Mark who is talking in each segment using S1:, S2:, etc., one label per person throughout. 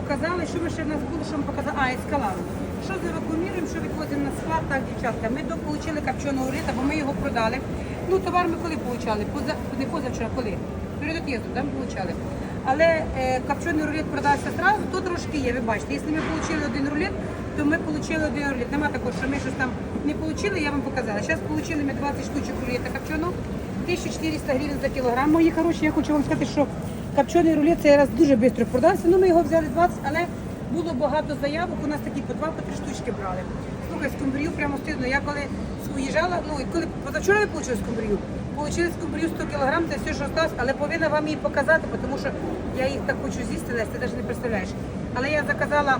S1: показали, що ми ще в нас було, що ми показали. А, ескаладу. Що з евакууміруємо, що виходимо на склад, так, дівчатка. Ми дополучили копченого рита, бо ми його продали. Ну, товар ми коли получали? Поза, не позавчора, коли? Перед от'їздом, там получали. Але е, копчений рулет продався одразу, то трошки є, ви бачите. Якщо ми отримали один рулет, то ми отримали один рулет. Нема такого, що ми щось там не отримали, я вам показала. Зараз отримали ми 20 штучок рулета копченого, 1400 гривень за кілограм. Мої хороші, я хочу вам сказати, що копчений рулет цей раз дуже швидко продався. Ну, ми його взяли 20, але було багато заявок, у нас такі по два, по три штучки брали. Слухай, скумбрію прямо стидно. Я коли уїжджала, ну і коли позавчора ви отримали скумбрію, Получили скумбрію 100 кг, це все, що осталось, але повинна вам її показати, тому що я їх так хочу з'їсти, Лесь, ти навіть не представляєш. Але я заказала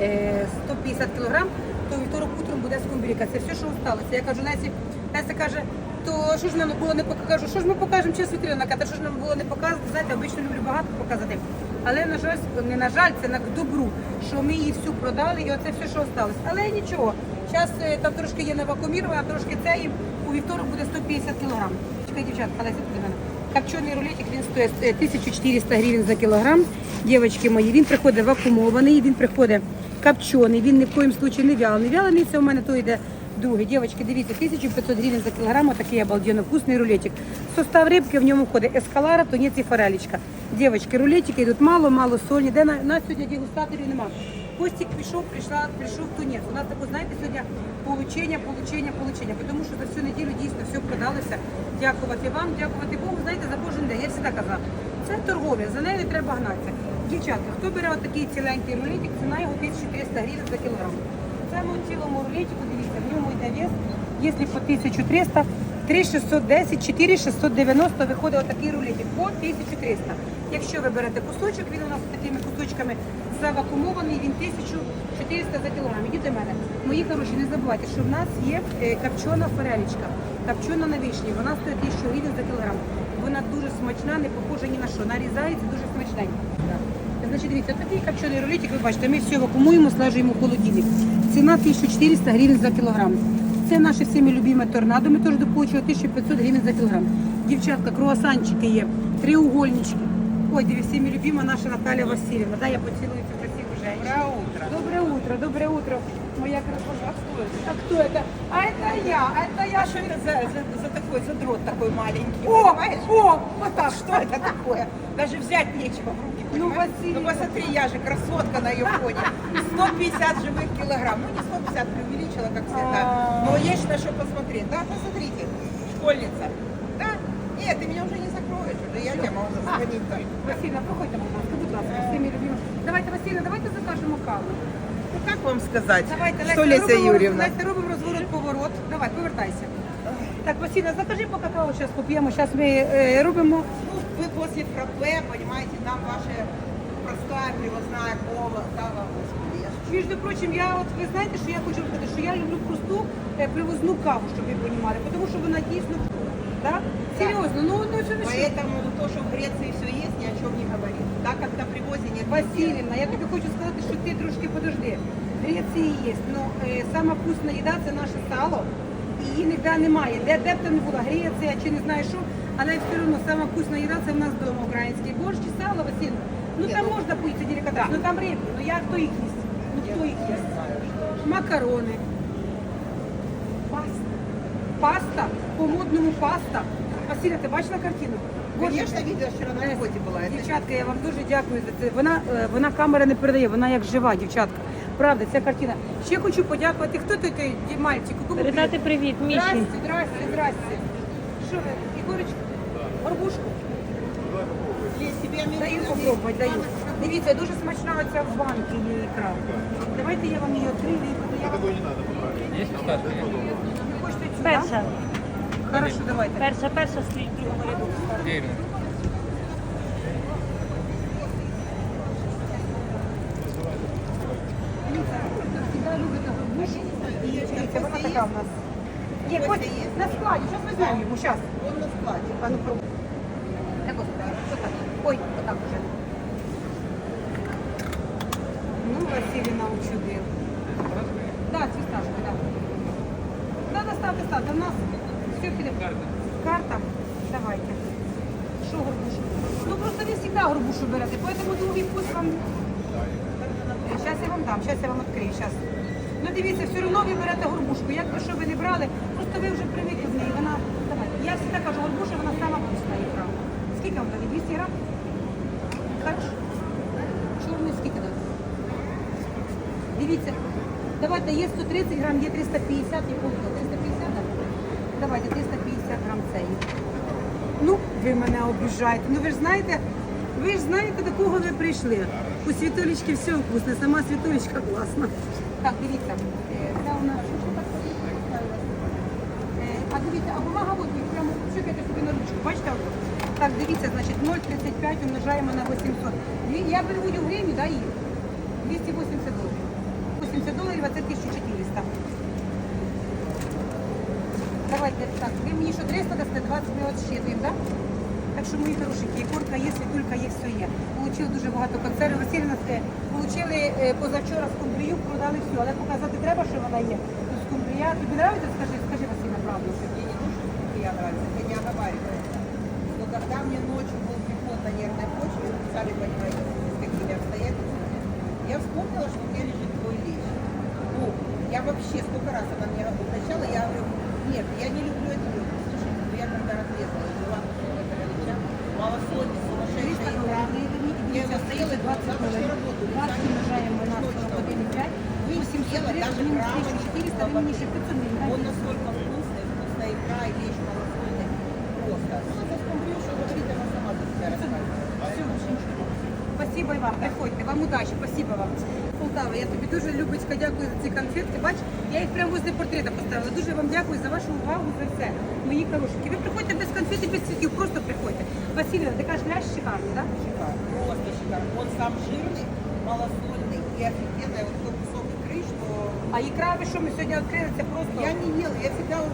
S1: е, 150 кг, то вівторок утром буде скумбрійка. Це все, що осталося. Я кажу, Лесі, Леся каже, то що ж нам було не показати? Кажу, що ж ми покажемо через вітрину? Вона що ж нам було не показати? Знаєте, обично люблю багато показати. Але на жаль, не на жаль, це на добру, що ми її всю продали, і оце все, що осталось. Але нічого. Зараз там трошки є навакумірована, а трошки це і у вівторок буде 150 кг. Чекай, дівчатка, Леся, мене. Копчений рулетик, він стоїть е, 1400 гривень за кілограм. Дівчатки мої, він приходить вакуумований, він приходить копчений, він ні в коїм случаї не вялений. Вялений це у мене то йде другий. Дівчатки, дивіться, 1500 гривень за кілограм, отакий обалденно вкусний рулетик. Состав рибки в ньому входить ескалара, тунець і форелечка. Дівчатки, рулетики йдуть мало-мало сольні. Де на, на сьогодні дегустаторів нема. Костік пішов, прийшла, прийшов тунець. У нас таке, знаєте, сьогодні получення, получення, получення. Тому що за всю неділю дійсно все продалося. Дякувати вам, дякувати Богу, знаєте, за кожен день. Я завжди казала, це торговля, за нею не треба гнатися. Дівчатка, хто бере отакий ціленький рулетик, ціна його 1300 гривень за кілограм. В цьому цілому рулетику, дивіться, в ньому йде вес, якщо по 1300, 3610, 4690 виходить отакий рулетик по 1300. Якщо ви берете кусочок, він у нас такими кусочками завакумований, він 1400 за кілограм. Ідіть до мене. Мої хороші, не забувайте, що в нас є е, копчена форелечка, копчена на вишні. Вона стоїть 1000 гривень за кілограм. Вона дуже смачна, не похожа ні на що. Нарізається дуже смачненько. Значить, дивіться, такий копчений рулетик, ви бачите, ми все вакуумуємо, слажуємо в холодильник. Ціна 1400 гривень за кілограм. Це наше всіми любиме торнадо. Ми теж доплачуємо 1500 гривень за кілограм. Дівчатка, круасанчики є, треугольнички. Ой, диві, всіми любима наша Наталя Васильівна. Да, я поцілую цю красиву женщину.
S2: Доброе утро.
S1: Доброе утро, доброе утро. Моя красота. А кто это? А это я, а это я.
S2: А что это за, за, за такой задрот такой маленький?
S1: О,
S2: понимаешь?
S1: о, вот так.
S2: Что это такое? Даже взять нечего в руки.
S1: Ну,
S2: понимаешь?
S1: Василий.
S2: ну посмотри, я же красотка на ее фоне. 150 живых килограмм. Ну не 150 преувеличила, как всегда.
S1: А.
S2: Но есть на что посмотреть. Да, посмотрите. Школьница. Да? Нет, ты меня уже не закроешь. Уже я тебе могу звонить только.
S1: Васильна, проходьте, будь ласка, всіми любима. Давайте, Васильна, давайте закажемо каву.
S2: Ну как вам сказать?
S1: Давайте,
S2: Что, Леся Юрьевна?
S1: Леся, робимо розворот, поворот. Давай, повертайся. Так, Васильна, закажи по какао, зараз поп'ємо. Зараз ми е, робимо.
S2: Ну, вы после фраппе, понимаете, нам ваша простая привозная кола, кава, господи, я ж
S1: Між прочим, я от ви знаєте, що я хочу сказати, що я люблю просту е, привозну каву, щоб ви розуміли, тому що вона дійсно вкусна. Да? Серйозно, ну ну що ви що?
S2: Поэтому то, что в Греции все есть, ни о чем не говорит. Так как на привозе нет нигде.
S1: Васильівна, я тобі хочу сказати, що ти трошки подожди. В Греції є, але е, сама вкусна їда це наше сало. Її ніде немає. Де, де б там не була Греція чи не знаю що, але все одно сама вкусна їда це в нас вдома український. Борщ сало, Васильівна. Ну там
S2: ну,
S1: можна поїсти делікатес, ну там рибки, ну як хто їх їсть? Ну хто їх їсть? Макарони. Паста. Паста. По-модному паста. Василя, ти бачила картину?
S2: Конечно, видела, вчера на работе была. Это
S1: Дівчатка, я вам дуже дякую за це. Вона, е, вона камера не передає, вона як жива, дівчатка. Правда, ця картина. Ще хочу подякувати. Хто той той мальчик?
S3: Передати привіт Міші.
S1: Здрасте, здрасте, здрасте. Що ви, Ігоречка? Горбушку? Даю попробувати, даю. Дивіться, дуже смачна оця в банки є ікра. Давайте я вам її відкрию і цю,
S3: Перша.
S1: Хорошо, давайте.
S3: Перша, перша стоїть в другому ряду.
S1: Всегда любите горбушу. І дивіться, вона така в нас. Є, Костя, на складі, зараз візьмемо йому, зараз.
S2: Он на складе.
S1: А ну пробуй. Так. Ой, отак уже. Ну, Василіна учудив. Да, цвісташка, да. Да, да, ставте, ставте. У нас все піде. Карта. Карта? Давайте. Що горбушу? Ну просто ви завжди горбушу берете, поэтому другий вкус вам Зараз я вам дам, зараз я вам відкрию. Щас. Ну дивіться, все одно ви берете горбушку. Як би що ви не брали, просто ви вже привикли з неї. Вона. Я завжди кажу, горбуша, вона сама вкусна ікра. Скільки вам дали? 200 грам? Хорошо. Чорний скільки дали? Дивіться, давайте, є 130 грам, є 350, є полкіло. 350, так? Давайте, 350 грам цієї. Ну, ви мене обіжаєте. Ну ви ж знаєте, ви ж знаєте, до кого ви прийшли. У світулечки все вкусне, сама світулечка класна. Так, дивіться, е, це у нас що ж так Е, А бумага от прямо чекайте собі на ручку. Бачите? от? Так, дивіться, значить 0,35 умножаємо на 800. Я переводю в гривні, да, її? 280 доларів. 80 доларів, а це 1400. Давайте так, ви мені що 300 дасте, 20 ми от так? Так що мої хорошенькі, курка є, світулька є, все є. Получили дуже багато консервів. Васильівна, е, получили е, позавчора скумбрію, продали все. Але показати треба, що вона є. Скумбрія. Тобі нравиться? Скажи,
S2: Но когда мне ночью был приход на нервной почве, вы сами понимаете, с какими обстоятельствами, я вспомнила, что у меня лежит твой лещ. Ну, я вообще сколько раз она мне обозначала, я говорю, нет, я не люблю это. Слушай, ну я когда разрезала, взяла кусок этого леща, малосольный,
S1: 300
S2: сумасшедший грамм,
S1: доларів,
S2: я его съела,
S1: 20
S2: завтра
S1: доларів.
S2: работаю.
S1: 20 умножаємо на
S2: Точно.
S1: 41,5.
S2: Вы
S1: 800
S2: съела
S1: гривень,
S2: даже
S1: мінус
S2: грамма
S1: 1400, ви мені ще 500
S2: Он
S1: гривень.
S2: настолько вкусный, вкусная икра и лещ
S1: Спасибо і вам, приходьте, вам удачі, спасибо вам. Полтава, я тобі дуже любочка, дякую за ці конфетки. Бач, я їх прямо возле портрета поставила. Дуже вам дякую за вашу увагу, за все. Мої хорошенькі. Ви приходьте без конфет і без цвітів, просто приходьте. Василіна, ти кажеш, ляж шикарний, так?
S2: Шикарно, просто шикарно. Он сам жирный, малосольный и офигенный. Вот тот кусок икры, что
S1: А ікра, ви що, ми сьогодні відкрили, це просто...
S2: я не ела. Я всегда вот,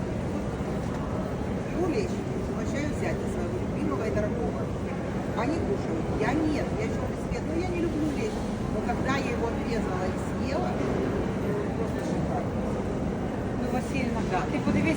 S2: беру лещ, возвращаю взять своего любимого и дорогого. Они кушают. Я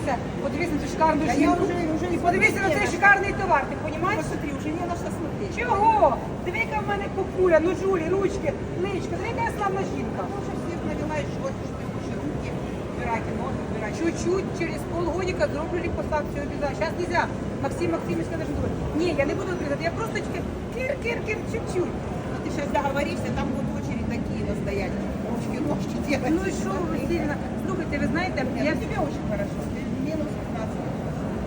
S1: подивися, подивися на цю шикарну
S2: Та я
S1: жінку.
S2: вже- вже
S1: і подивися на
S2: смотрела.
S1: цей шикарний товар, ти розумієш?
S2: Посмотри, уже не на что смотреть.
S1: Чого? Диви, яка в мене купуля, ну Жулі, ручки, личка, диви, яка я славна жінка.
S2: Потому что всех навела живот, что ты кушай руки, убирайте ноги, убирайте.
S1: Чуть-чуть через полгодика зроблю репостацію обов'язково. Зараз нельзя. Максим Максимович сказав, що зробить. Ні, я не буду відрізати, я просто тільки кир-кир-кир, чуть-чуть.
S2: Но ты сейчас договоришься, там будут очередь такие настоять. Ручки, ножки делать.
S1: Ну і що, Васильівна, слухайте, ви знаєте,
S2: Нет,
S1: я
S2: ну тебе очень хорошо. Ты минус 15.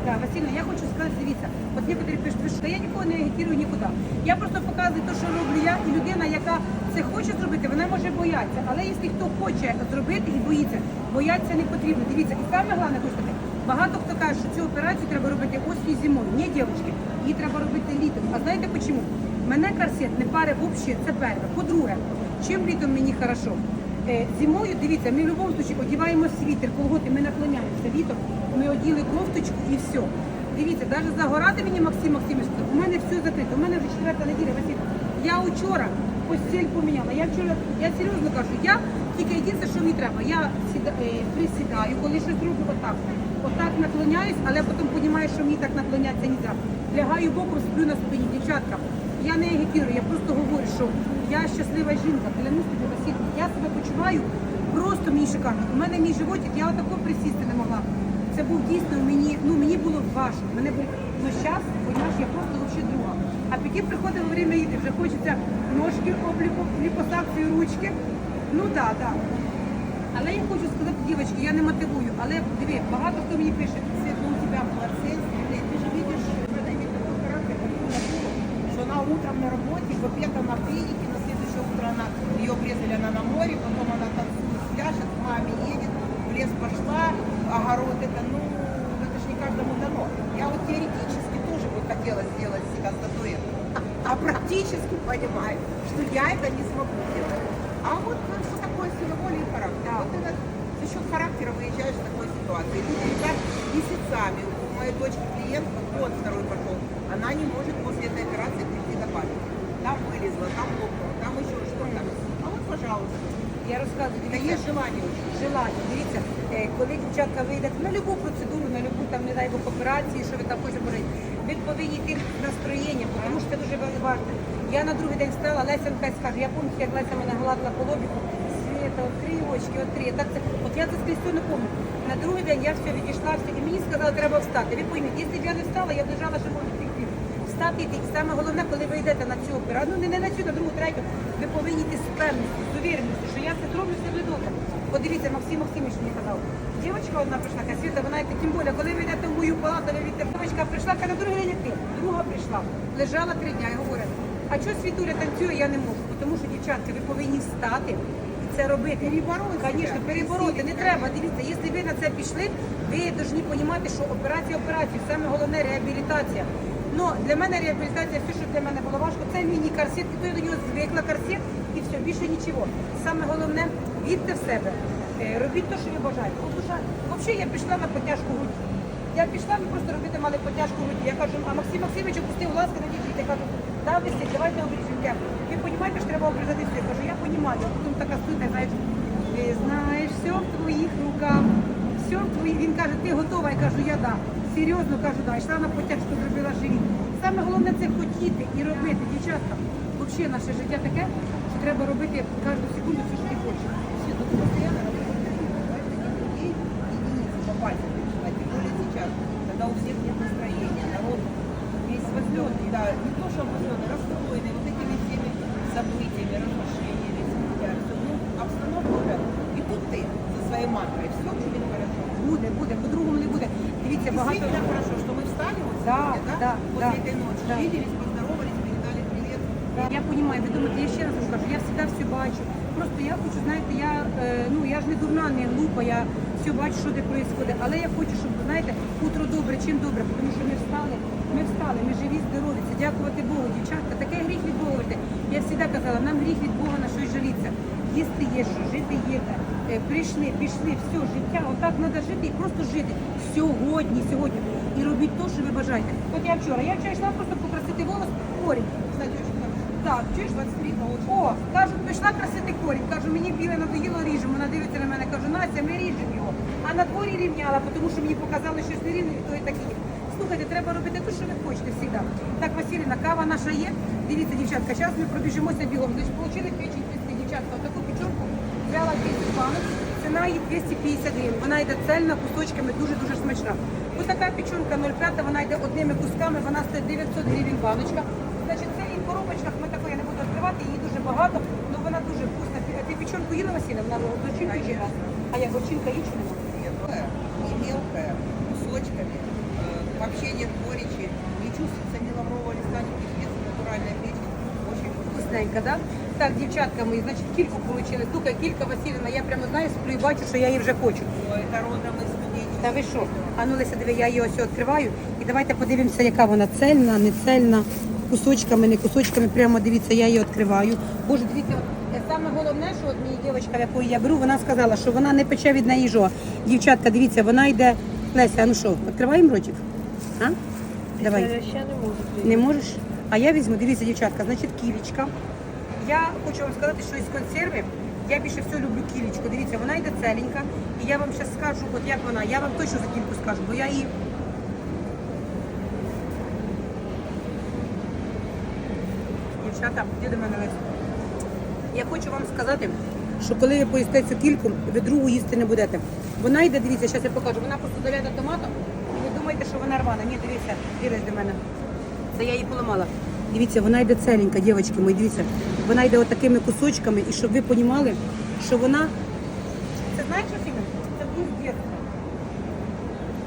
S1: Да, Васильівна, я хочу сказати, дивіться, от некоторі пишуть, що я нікого не агітую нікуди. Я просто показую те, що роблю я, і людина, яка це хоче зробити, вона може боятися. Але якщо хто хоче зробити і боїться, бояться не потрібно. Дивіться, і саме головне хочу багато хто каже, що цю операцію треба робити осінь зимою. Ні, дівчатки, її треба робити літом. А знаєте чому? Мене корсет не пари взагалі, це перше. По-друге, чим літом мені хорошо? Е, Зимою, дивіться, ми в будь-якому одягаємо світер, колготи, ми наклоняємося літом, ми оділи кофточку і все. Дивіться, навіть загорати мені Максим Максимович, у мене все закрито, у мене вже четверта неділя, Василь. Я вчора постіль поміняла. Я вчора, я серйозно кажу, я тільки єдине, що мені треба. Я сіда, е, присідаю, коли щось роблю отак. Отак наклоняюсь, але потім розумію, що мені так наклонятися не треба. Лягаю боком, сплю на спині, дівчатка. Я не агітую, я просто говорю, що я щаслива жінка, клянусь тобі, Василь, я себе почуваю просто мені шикарно. У мене мій животик, я отако присісти не могла. Це був дійсно мені, ну мені було важко. Мене був ну зараз, розумієш, я просто взагалі друга. А потім приходить во время їди, вже хочеться ножки, обліку, ліпосакцію, ручки. Ну так, да, так. Да. Але я хочу сказати, дівчатки, я не мотивую, але диви, багато хто мені пише,
S2: лес пошла, огород, это, ну, это же не каждому дано. Я вот теоретически тоже бы хотела сделать себя статуэтку, а практически понимаю, что я это не смогу делать. А вот ну, что такое сила воли и характер. Вот это за счет характера выезжаешь в такой ситуации. Люди лежат месяцами. У моей дочки клиентка год второй пошел. Она не может после этой операции прийти до памяти. Там вылезла, там лопнула, там еще что-то. А вот, пожалуйста.
S1: я
S2: Это
S1: дивіться,
S2: есть желание очень.
S1: желання. Дивіться, е, коли дівчатка вийдуть на любу процедуру, на любу там, не дай Бог, операцію, що ви там хочете робити, ви повинні йти з настроєнням, тому що це дуже важливо. Я на другий день встала, Леся нехай скаже, я пам'ятаю, як Леся мене гладила по лобіку. Света, відкрий очки, відкрий. Так це, от я це скрізь не пам'ятаю. На другий день я все відійшла, все, і мені сказали, треба встати. Ви пойміть, якщо б я не встала, я лежала, що можу втекти. Встати йти. Саме головне, коли ви йдете на цю операцію, ну не, на цю, на другу, третю, ви повинні йти з певністю, з увіреністю, що я це зроблю все буде добре. Подивіться, Максим Максимович мені казав. Дівчинка одна прийшла, каже, Світа, вона йде, тим більше, коли ви йдете в мою палату, ви відте, дівчинка прийшла, каже, на другий день як ти. Друга прийшла, лежала три дня і говорить, а чого Світуля танцює, я не можу. Тому що, дівчатки, ви повинні встати і це робити.
S2: Перебороти
S1: Звісно, перебороти. Не треба. Дивіться, якщо ви на це пішли, ви повинні розуміти, що операція операція, саме головне реабілітація. Ну, для мене реабілітація, все, що для мене було важко, це міні-корсет, і то я до нього звикла все, більше нічого. Саме головне, вірте в себе, Е, робіть те, що ви бажаєте. От душа, взагалі я пішла на потяжку груді. Я пішла, ми просто робити мали потяжку груді. Я кажу, а Максим Максимович опустив ласки на дітей. Я кажу, да, давайте обріжемо. Я, Ви розумієте, що треба обрізати все? Я кажу, я розумію. Потім така студія, знаєш, ти знаєш, все в твоїх руках. Все в твоїх. Він каже, ти готова? Я кажу, я да. Серйозно кажу, да. Йшла на потяжку, зробила живіт. Саме головне це хотіти і робити. Дівчатка, взагалі наше життя таке, треба робити кожну секунду все, що ти хочеш.
S2: Все, тут постоянно работает людей, единицы попасть на тем более сейчас, когда у всех нет настроения, народ весь возбленный, да, не то, что возбленный, расстроенный вот этими всеми событиями, разрушениями, смертями, всё. ну, обстановка уже, и тут ты со своей мантрой, все будет хорошо.
S1: Буде, буде, по-другому не буде. Дивіться, багато.
S2: Действительно хорошо, что мы встали вот
S1: Да,
S2: сегодня,
S1: да,
S2: после
S1: да,
S2: этой ночи,
S1: да.
S2: виделись, поздоровались, передали привет.
S1: я розумію, ви думаєте, я ще раз вам кажу, я завжди все бачу. Просто я хочу, знаєте, я, е, ну, я ж не дурна, не глупа, я все бачу, що де відбувається. Але я хочу, щоб, знаєте, утро добре, чим добре, тому що ми встали, ми встали, ми живі, здорові, це дякувати Богу, дівчатка, таке гріх від Бога. Я завжди казала, нам гріх від Бога на щось жаліться. Їсти є, що жити є. Е, Прийшли, пішли, все, життя, отак треба жити і просто жити сьогодні, сьогодні. І робіть те, що ви бажаєте. От я вчора, я вчора йшла просто покрасити волос, корінь. Так, чуєш,
S2: 23 это очень
S1: о, кажу, пішла красити корінь. Кажу, мені біле надоїло ріжемо. Вона дивиться на мене, кажу, Настя, ми ріжемо його. А на дворі рівняла, тому що мені показали, що не рівно, і то і таке. є. Слухайте, треба робити те, що ви хочете завжди. Так, Василіна, кава наша є. Дивіться, дівчатка, зараз ми пробіжимося бігом. Значить, отримали печень пісні, дівчатка, отаку печенку. Взяла 200 банок, ціна її 250 гривень. Вона йде цельна, кусочками, дуже-дуже смачна. Ось така печенка 0,5, вона йде одними кусками, вона стоїть 900 гривень баночка. Значить, це і в коробочках, ми такої я не буду відкривати, її дуже багато, але вона дуже вкусна. А Ти печенку їла, Василя? Вона горчинка чи А я горчинка є чи нема?
S2: мелкая, не мелкая, кусочками. Э, Вообще нет горечи, не чувствуется ни лаврового листа, ни кипец, натуральная печень. Очень вкусно.
S1: Вкусненька, да? Так, дівчатка мої, значить, кільку отримали. Слухай, кілька Васильівна, я прямо знаю, сплю і бачу, що я її вже хочу.
S2: Ой, Это родом из студенчества.
S1: Та ви що? А ну, Леся, диви, я її ось відкриваю. І давайте подивимося, яка вона цельна, не цельна, кусочками, не кусочками. Прямо дивіться, я її відкриваю. Боже, дивіться, е, саме головне, що от мені дівчинка, яку я беру, вона сказала, що вона не пече від неї жо. Дівчатка, дивіться, вона йде. Леся, ну що, відкриваємо ротик? А? Давай.
S3: Я ще не можу.
S1: Не можеш? А я візьму, дивіться, дівчатка, значить кілечка. Я хочу вам сказати, що із консерви я більше всього люблю кілечку. Дивіться, вона йде целенька. І я вам зараз скажу, от як вона, я вам точно за кільку скажу, бо я її. Дівчата, до мене. Я хочу вам сказати, що коли ви поїсте цю кільку, ви другу їсти не будете. Вона йде, дивіться, зараз я покажу. Вона просто зав'ята томатом. І ви думаєте, що вона рвана. Ні, дивіться, дивись до мене. Це я її поламала. Дивіться, вона йде целенька, дівчатки мої, дивіться. Вона йде отакими кусочками, і щоб ви розуміли, що вона. Це знаєш, що Фіна? Це вкус дітства.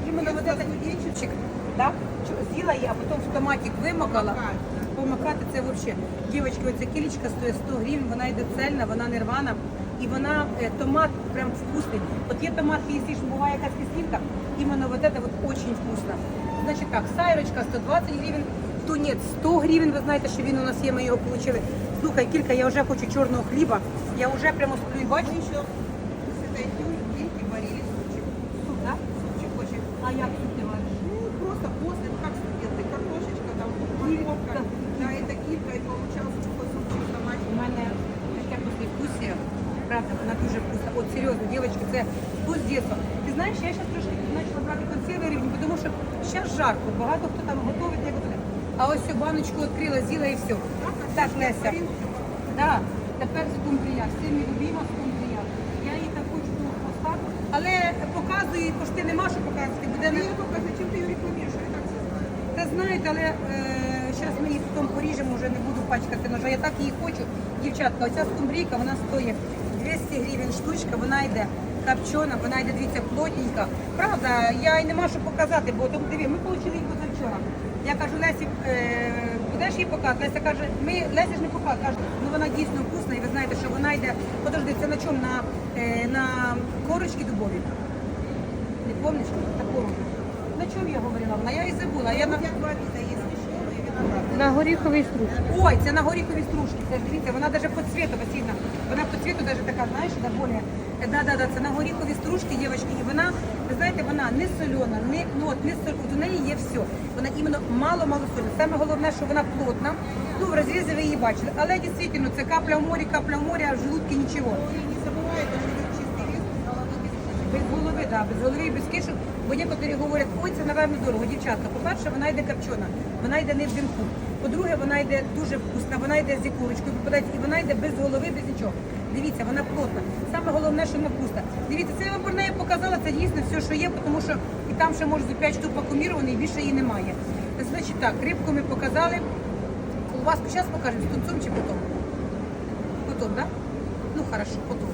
S1: Іменно вот этот дівчинчик, да? З'їла її, а потім в томатик вимакала Помакати це взагалі. Дівчатки, оця кілечка стоїть 100 гривень, вона йде цельна, вона не рвана. І вона, е, томат прям вкусний. От є томат, якщо ж буває якась кислинка, іменно вот это вот очень вкусно. Значить так, сайрочка 120 гривень, тунець 100 гривень, ви знаєте, що він у нас є, ми його отримали. Слухай, кілька, я вже хочу чорного хліба, я вже прямо сплю і бачу,
S2: Мы еще с этой кильки варили супчик.
S1: суп, да?
S2: Супчик очень
S1: А як тут ти вариш?
S2: Ну, просто после, ну, как студенты, картошечка, там, морковка,
S1: Правда, вона дуже вкусна. От серйозно, дівчатки, це вкус дитинства. Ти знаєш, я зараз трошки почала брати консерви рівні, тому що зараз жарко, багато хто там готовить, не готовить. А ось цю баночку відкрила, з'їла і все. Так, Леся. Да. Тепер скумбрія. Всіми любима скумбрія. Я її так хочу поставити. Але показую, їй пошти нема що показувати. Буде не...
S2: її тільки ти її рекламуєш? Я так все знаю.
S1: Та знаєте, але зараз ми її потім поріжемо, вже не буду пачкати ножа. Я так її хочу. Дівчатка, оця скумбрійка, вона стоїть 200 гривень штучка, вона йде копчена, вона йде, дивіться, плотненька. Правда, я й нема що показати, бо тому диві, ми отримали її позавчора. Я кажу, Лесі, е, будеш її показувати? Леся каже, ми Леся ж не показує. Каже, ну вона дійсно вкусна, і ви знаєте, що вона йде, подожди, це на чому? На, е, на корочки дубові. Не пам'ятаєш? Такому. На чому я говорила? Вона я і забула. Я на...
S3: На горіховій стружці.
S1: Ой, це на горіховій стружці. Це ж дивіться, вона навіть по цвету Васильна. Вона по цвету навіть така, знаєш, да, более. Да, да, да, це на горіховій стружці, дівчатки. І вона, ви знаєте, вона не солена, не, ну, от, не соль, от у неї є все. Вона іменно мало-мало солена. Саме головне, що вона плотна. Ну, в розрізі ви її бачили. Але дійсно, це капля в морі, капля в морі, а в желудці нічого.
S2: І не забувайте, що ви чистий рис, голови без
S1: Без голови, да, без голови і без кишок. Бо некоторі говорять, ой, це напевно дорого. Дівчатка, по-перше, вона йде копчена, вона йде не в димку. По-друге, вона йде дуже вкусна, вона йде з ікорочкою, і вона йде без голови, без нічого. Дивіться, вона плотна. Саме головне, що вона вкусна. Дивіться, це я вам про неї показала, це дійсно все, що є, тому що і там ще може за 5 штук вакуумірований, і більше її немає. Значить так, рибку ми показали. Колбаску зараз покажемо з тунцом чи потім? Потім, так? Да? Ну хорошо, потім.